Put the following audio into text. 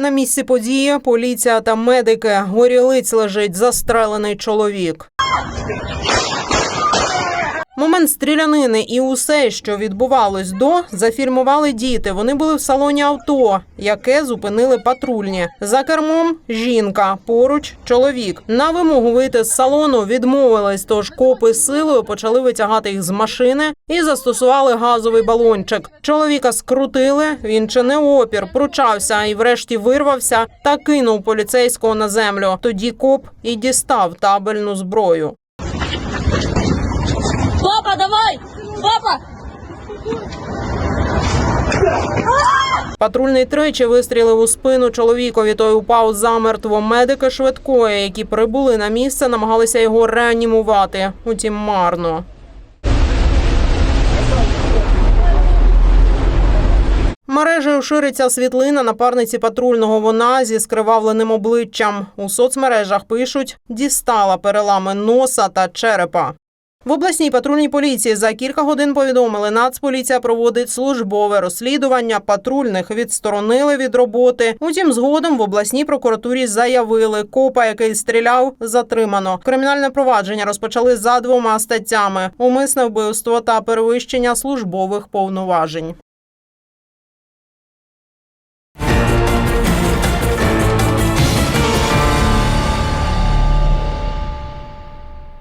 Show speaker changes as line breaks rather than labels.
На місці події поліція та медики. Горілиць лежить застрелений чоловік. Момент стрілянини і усе, що відбувалось до, зафільмували діти. Вони були в салоні авто, яке зупинили патрульні. За кермом жінка, поруч чоловік. На вимогу вийти з салону відмовились, тож копи силою почали витягати їх з машини і застосували газовий балончик. Чоловіка скрутили. Він чинив опір, пручався і, врешті, вирвався та кинув поліцейського на землю. Тоді коп і дістав табельну зброю.
Папа, давай! Папа!
Патрульний тричі вистрілив у спину чоловікові. Той упав замертво. Медики швидкої, які прибули на місце, намагалися його реанімувати. Утім, марно. Мережею шириться світлина напарниці патрульного. Вона зі скривавленим обличчям. У соцмережах пишуть дістала перелами носа та черепа. В обласній патрульній поліції за кілька годин повідомили, Нацполіція проводить службове розслідування. Патрульних відсторонили від роботи. Утім, згодом в обласній прокуратурі заявили, копа, який стріляв, затримано. Кримінальне провадження розпочали за двома статтями: умисне вбивство та перевищення службових повноважень.